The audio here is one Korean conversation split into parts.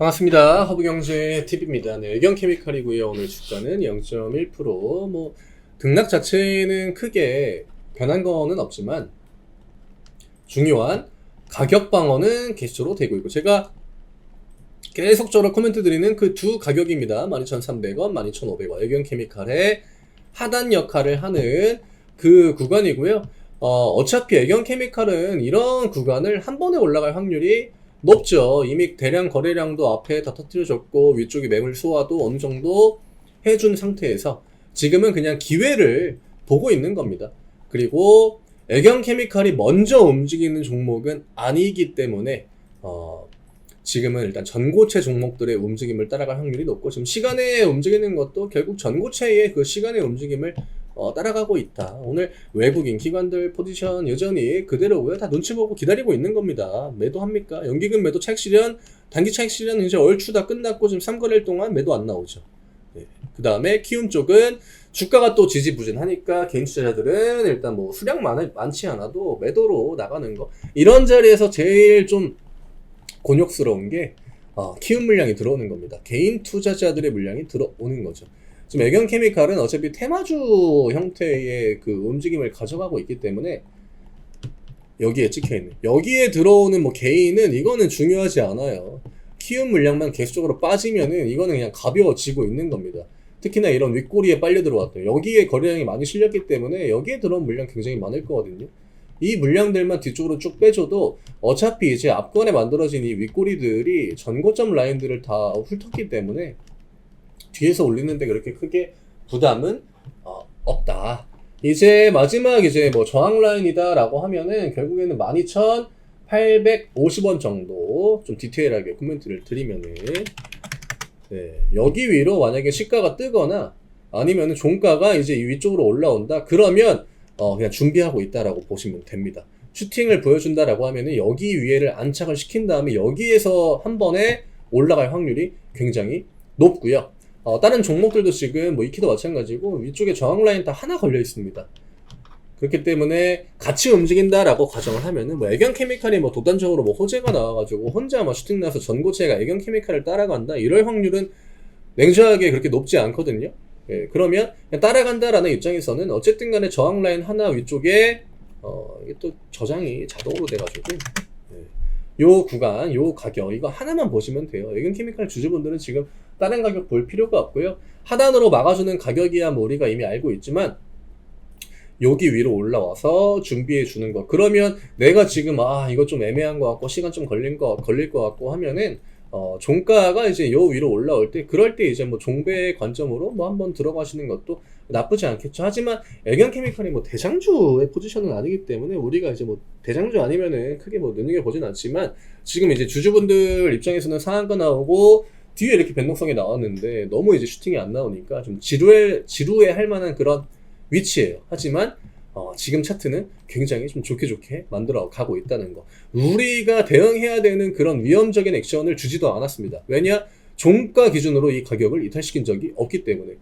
반갑습니다. 허브경제 TV입니다. 네, 의견케미칼이고요. 오늘 주가는 0.1%. 뭐 등락 자체는 크게 변한 거는 없지만 중요한 가격 방어는 계속적으로 되고 있고 제가 계속적으로 코멘트 드리는 그 두 가격입니다. 12,300원, 12,500원. 의견케미칼의 하단 역할을 하는 그 구간이고요. 어, 어차피 애견케미칼은 이런 구간을 한 번에 올라갈 확률이 높죠. 이미 대량 거래량도 앞에 다 터뜨려졌고 위쪽에 매물 소화도 어느 정도 해준 상태에서 지금은 그냥 기회를 보고 있는 겁니다. 그리고 애견케미칼이 먼저 움직이는 종목은 아니기 때문에 어, 지금은 일단 전고체 종목들의 움직임을 따라갈 확률이 높고 지금 시간에 움직이는 것도 결국 전고체의 그 시간의 움직임을 어, 따라가고 있다. 오늘 외국인 기관들 포지션 여전히 그대로고요. 다 눈치 보고 기다리고 있는 겁니다. 매도합니까? 연기금 매도 차익 실현, 단기 차익 실현은 이제 얼추 다 끝났고 지금 3거래일 동안 매도 안 나오죠. 그 다음에 키움 쪽은 주가가 또 지지부진하니까 개인 투자자들은 일단 뭐 수량 많, 많지 않아도 매도로 나가는 거. 이런 자리에서 제일 좀 곤욕스러운 게 어, 키움 물량이 들어오는 겁니다. 개인 투자자들의 물량이 들어오는 거죠. 지금 애견 케미칼은 어차피 테마주 형태의 그 움직임을 가져가고 있기 때문에 여기에 찍혀 있는 여기에 들어오는 뭐 개인은 이거는 중요하지 않아요. 키움 물량만 계속적으로 빠지면은 이거는 그냥 가벼워지고 있는 겁니다. 특히나 이런 윗꼬리에 빨려 들어왔던 여기에 거래량이 많이 실렸기 때문에 여기에 들어온 물량 굉장히 많을 거거든요. 이 물량들만 뒤쪽으로 쭉 빼줘도 어차피 이제 앞권에 만들어진 이 윗꼬리들이 전고점 라인들을 다 훑었기 때문에 뒤에서 올리는데 그렇게 크게 부담은 어, 없다. 이제 마지막 이제 뭐 저항 라인이다라고 하면은 결국에는 12,850원 정도 좀 디테일하게 코멘트를 드리면은 네, 여기 위로 만약에 시가가 뜨거나 아니면은 종가가 이제 이 위쪽으로 올라온다 그러면 어 그냥 준비하고 있다라고 보시면 됩니다. 슈팅을 보여준다라고 하면은 여기 위에를 안착을 시킨 다음에 여기에서 한 번에 올라갈 확률이 굉장히 높고요. 어, 다른 종목들도 지금 뭐 이키도 마찬가지고 위쪽에 저항 라인 다 하나 걸려 있습니다. 그렇기 때문에 같이 움직인다라고 가정을 하면은 뭐 애견 케미칼이 뭐 독단적으로 뭐 호재가 나와가지고 혼자 막 슈팅 나서 전고체가 애견 케미칼을 따라간다 이럴 확률은 냉정하게 그렇게 높지 않거든요. 예, 그러면 따라간다라는 입장에서는 어쨌든 간에 저항 라인 하나 위쪽에 어, 이게 또 저장이 자동으로 돼가지고 예, 요 구간, 요 가격 이거 하나만 보시면 돼요. 애견 케미칼 주주분들은 지금 다른 가격 볼 필요가 없고요. 하단으로 막아주는 가격이야 뭐 우리가 이미 알고 있지만 여기 위로 올라와서 준비해 주는 거. 그러면 내가 지금 아 이거 좀 애매한 것 같고 시간 좀 걸린 거 걸릴 것 같고 하면은 어 종가가 이제 요 위로 올라올 때 그럴 때 이제 뭐 종배의 관점으로 뭐 한번 들어가시는 것도 나쁘지 않겠죠. 하지만 애견 케미칼이 뭐 대장주의 포지션은 아니기 때문에 우리가 이제 뭐 대장주 아니면은 크게 뭐 눈여겨 보진 않지만 지금 이제 주주분들 입장에서는 상한가 나오고 뒤에 이렇게 변동성이 나왔는데 너무 이제 슈팅이 안 나오니까 좀 지루해 지루해 할 만한 그런 위치예요. 하지만 어, 지금 차트는 굉장히 좀 좋게 좋게 만들어 가고 있다는 거. 우리가 대응해야 되는 그런 위험적인 액션을 주지도 않았습니다. 왜냐? 종가 기준으로 이 가격을 이탈시킨 적이 없기 때문에.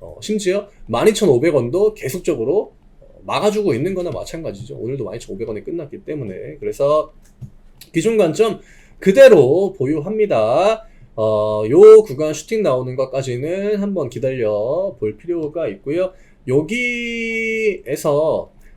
어, 심지어 12,500원도 계속적으로 어, 막아주고 있는 거나 마찬가지죠. 오늘도 12,500원에 끝났기 때문에. 그래서 기준 관점 그대로 보유합니다. 어, 요 구간 슈팅 나오는 것까지는 한번 기다려 볼 필요가 있고요. 여기에서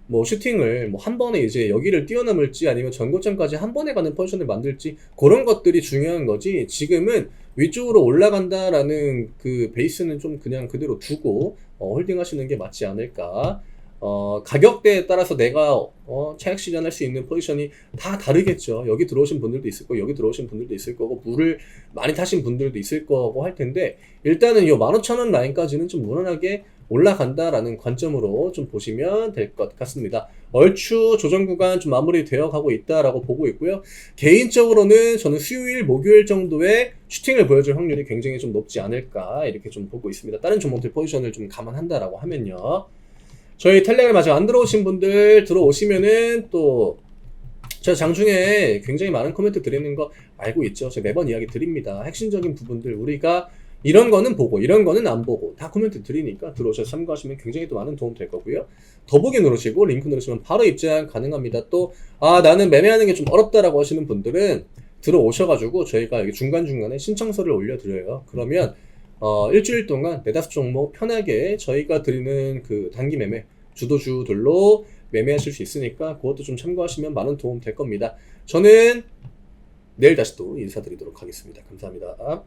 뭐 슈팅을 뭐 한 번에 이제 여기를 뛰어넘을지 아니면 전고점까지 한 번에 가는 포지션을 만들지 그런 것들이 중요한 거지 지금은 위쪽으로 올라간다라는 그 베이스는 좀 그냥 그대로 두고 어, 홀딩 하시는 게 맞지 않을까 어, 가격대에 따라서 내가 어, 차익 실현할 수 있는 포지션이 다 다르겠죠. 여기 들어오신 분들도 있을 거고, 여기 들어오신 분들도 있을 거고, 물을 많이 타신 분들도 있을 거고 할 텐데, 일단은 요 15,000원 라인까지는 좀 무난하게 올라간다라는 관점으로 좀 보시면 될 것 같습니다. 얼추 조정 구간 좀 마무리되어 가고 있다라고 보고 있고요. 개인적으로는 저는 수요일, 목요일 정도의 슈팅을 보여줄 확률이 굉장히 좀 높지 않을까 이렇게 좀 보고 있습니다. 다른 종목들 포지션을 좀 감안한다라고 하면요. 저희 텔레그램 아직 안 들어오신 분들 들어오시면은 또 제가 장중에 굉장히 많은 코멘트 드리는 거 알고 있죠. 제가 매번 이야기 드립니다. 핵심적인 부분들 우리가 이런 거는 보고 이런 거는 안 보고 다 코멘트 드리니까 들어오셔서 참고하시면 굉장히 또 많은 도움 될 거고요. 더보기 누르시고 링크 누르시면 바로 입장 가능합니다. 또 아 나는 매매하는 게 좀 어렵다라고 하시는 분들은 들어오셔가지고 저희가 여기 중간중간에 신청서를 올려드려요. 그러면 어, 일주일 동안 네다섯 종목 편하게 저희가 드리는 그 단기 매매 주도주들로 매매하실 수 있으니까 그것도 좀 참고하시면 많은 도움 될 겁니다. 저는 내일 다시 또 인사드리도록 하겠습니다. 감사합니다.